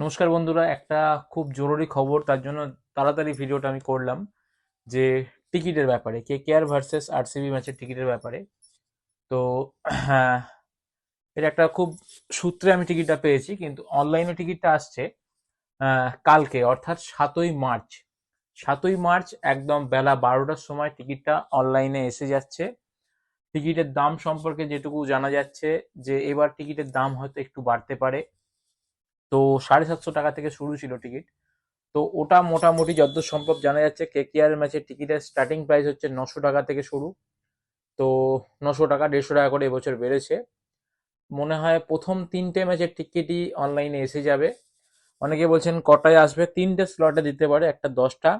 নমস্কার বন্ধুরা, একটা খুব জরুরি খবর, তার জন্য তাড়াতাড়ি ভিডিওটা আমি করলাম, যে টিকিটের ব্যাপারে, কে কেয়ার ভার্সেস আরসিবি ম্যাচের টিকিটের ব্যাপারে। তো হ্যাঁ এটা একটা খুব সূত্রে আমি টিকিটটা পেয়েছি, কিন্তু অনলাইনে টিকিটটা আসছে কালকে, অর্থাৎ সাতই মার্চ। সাতই মার্চ একদম বেলা বারোটার সময় টিকিটটা অনলাইনে এসে যাচ্ছে। টিকিটের দাম সম্পর্কে যেটুকু জানা যাচ্ছে, যে এবার টিকিটের দাম হয়তো একটু বাড়তে পারে। তো সাড়ে সাতশো টাকা থেকে শুরু ছিল টিকিট। তো ওটা মোটামুটি যতদূর সম্ভব জানা যাচ্ছে কেকেআর ম্যাচের টিকিটের স্টার্টিং প্রাইস হচ্ছে নশো টাকা থেকে শুরু। তো নশো টাকা, দেড়শো টাকা করে এবছর বেড়েছে। মনে হয় প্রথম তিনটে ম্যাচের টিকিটই অনলাইনে এসে যাবে। অনেকে বলছেন কটায় আসবে? তিনটে স্লটে দিতে পারে, একটা দশটা,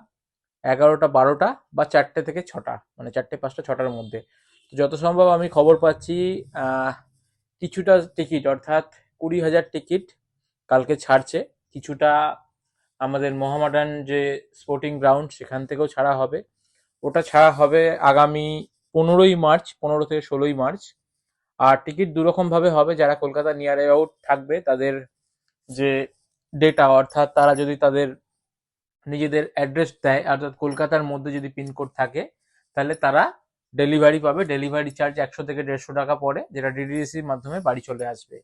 এগারোটা, বারোটা বা চারটে থেকে ছটা মানে চারটে, পাঁচটা, ছটার মধ্যে। যত সম্ভব আমি খবর পাচ্ছি কিছুটা টিকিট, অর্থাৎ কুড়ি হাজার টিকিট কালকে ছাড়ছে। কিছুটা আমাদের মোহামেডান যে স্পোর্টিং গ্রাউন্ড সেখান থেকেও ছাড়া হবে। ওটা ছাড়া হবে আগামী পনেরোই মার্চ, পনেরো থেকে ষোলোই মার্চ। আর টিকিট দুরকমভাবে হবে, যারা কলকাতা নিয়ার অ্যাবাউট থাকবে, তাদের যে ডেটা অর্থাৎ তারা যদি তাদের নিজেদের অ্যাড্রেস দেয়, অর্থাৎ কলকাতার মধ্যে যদি পিনকোড থাকে, তাহলে তারা ডেলিভারি পাবে। ডেলিভারি চার্জ একশো থেকে দেড়শো টাকা পড়ে, যেটা ডিডিএসির মাধ্যমে বাড়ি চলে আসবে।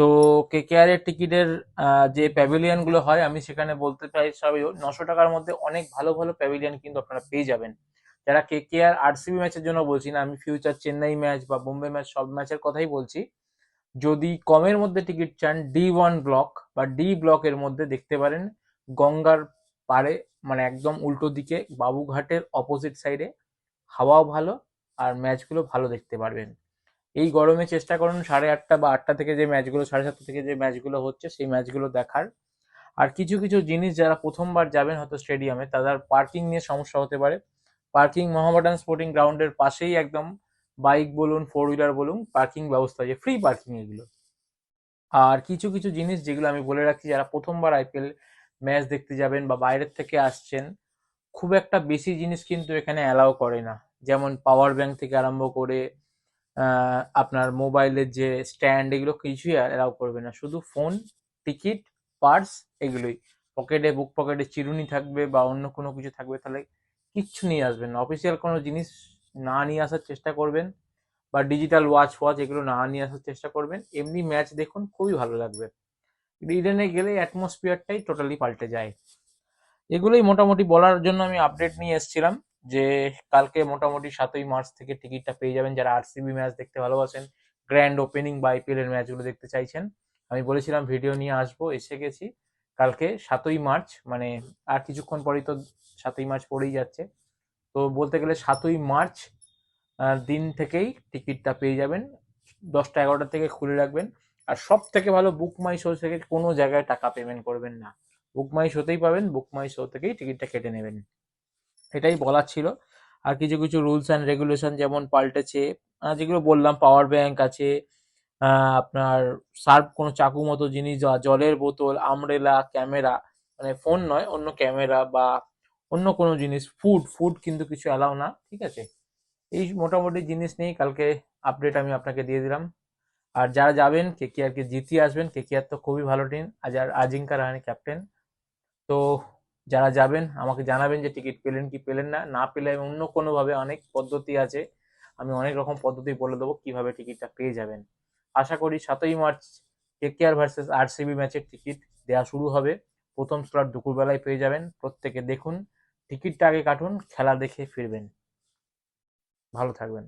তো কেকেআর এর টিকিটের যে প্যাভিলিয়নগুলো হয়, আমি সেখানে বলতে চাই সবই নশো টাকার মধ্যে অনেক ভালো ভালো প্যাভিলিয়ন কিন্তু আপনারা পেয়ে যাবেন। যারা কেকেআর আরসিবি ম্যাচের জন্য বলছি না, আমি ফিউচার চেন্নাই ম্যাচ বা বোম্বে ম্যাচ সব ম্যাচের কথাই বলছি। যদি কমের মধ্যে টিকিট চান ডি ওয়ান ব্লক বা ডি ব্লকের মধ্যে দেখতে পারেন, গঙ্গার পারে মানে একদম উল্টো দিকে, বাবুঘাটের অপোজিট সাইডে হাওয়াও ভালো, আর ম্যাচগুলো ভালো দেখতে পারবেন। এই গরমে চেষ্টা করুন সাড়ে আটটা বা আটটা থেকে যে ম্যাচগুলো, সাড়ে সাতটা থেকে যে ম্যাচগুলো হচ্ছে, সেই ম্যাচগুলো দেখার। আর কিছু কিছু জিনিস যারা প্রথমবার যাবেন হয়তো স্টেডিয়ামে, তাদের পার্কিং নিয়ে সমস্যা হতে পারে। পার্কিং, মোহামেডান স্পোর্টিং গ্রাউন্ডের পাশেই একদম বাইক বলুন ফোর হুইলার বলুন, পার্কিং ব্যবস্থা আছে ফ্রি পার্কিং এগুলো। আর কিছু কিছু জিনিস যেগুলো আমি বলে রাখছি, যারা প্রথমবার আইপিএল ম্যাচ দেখতে যাবেন বা বাইরের থেকে আসছেন, খুব একটা বেশি জিনিস কিন্তু এখানে অ্যালাউ করে না। যেমন পাওয়ার ব্যাংক থেকে আরম্ভ করে আপনার মোবাইলের যে স্ট্যান্ড এগুলো কিছুই আর অ্যালাউ করবে না। শুধু ফোন টিকিট পার্স এগুলোই। পকেটে বুক পকেটে চিরুনি থাকবে বা অন্য কোনো কিছু থাকবে, তাহলে কিচ্ছু নিয়ে আসবেন না। অফিসিয়াল কোনো জিনিস না নিয়ে আসার চেষ্টা করবেন বা ডিজিটাল ওয়াচ ওয়াচ এগুলো না নিয়ে আসার চেষ্টা করবেন। এমনি ম্যাচ দেখুন, খুবই ভালো লাগবে। ইডেনে গেলে অ্যাটমসফিয়ারটাই টোটালি পাল্টে যায়। এগুলোই মোটামুটি বলার জন্য আমি আপডেট নিয়ে এসেছিলাম। যে কালকে মোটামুটি সাতই মার্চ থেকে টিকিটটা পেয়ে যাবেন যারা আরসিবি ম্যাচ দেখতে ভালোবাসেন গ্র্যান্ড ওপেনিং বা আইপিএল এর ম্যাচগুলো দেখতে চাইছেন। আমি বলেছিলাম ভিডিও নিয়ে আসব, এসে গেছি। কালকে সাতই মার্চ মানে আর কিছুক্ষণ পরেই তো সাতই মার্চ পড়েই যাচ্ছে। তো বলতে গেলে সাতই মার্চ দিন থেকেই টিকিটটা পেয়ে যাবেন। দশটা এগারোটা থেকে খুলে রাখবেন। আর সব থেকে ভালো বুক মাই শো থেকে কোনো জায়গায় টাকা পেমেন্ট করবেন না। বুক মাই শোতেই পাবেন বুক মাই শো থেকেই টিকিটটা কেটে নেবেন। এটাই বলার ছিল। আর কিছু কিছু রুলস অ্যান্ড রেগুলেশন যেমন পাল্টেছে যেগুলো বললাম পাওয়ার ব্যাংক আছে আপনার শার্প কোনো চাকু মতো জিনিস জলের বোতল আমরেলা ক্যামেরা মানে ফোন নয়, অন্য ক্যামেরা বা অন্য কোনো জিনিস ফুড ফুড কিন্তু কিছু অ্যালাউ না, ঠিক আছে? এই মোটামুটি জিনিস নিয়েই কালকে আপডেট আমি আপনাকে দিয়ে দিলাম। আর যারা যাবেন কে কে আর কে জিতিয়ে আসবেন কে কে আর তো খুবই ভালো টিম আজ আর আজিঙ্কা রাহানে ক্যাপ্টেন তো যারা যাবেন, আমাকে জানাবেন যে টিকিট পেলেন কি পেলেন না। না পেলে অন্য কোনোভাবে অনেক পদ্ধতি আছে। আমি অনেক রকম পদ্ধতি বলে দেবো কীভাবে টিকিটটা পেয়ে যাবেন। আশা করি সাতই মার্চ কে কেকেআর ভার্সেস আরসিবি ম্যাচের টিকিট দেওয়া শুরু হবে। প্রথম স্লট দুপুরবেলায় পেয়ে যাবেন। প্রত্যেকে দেখুন, টিকিটটা আগে কাটুন, খেলা দেখে ফিরবেন। ভালো থাকবেন।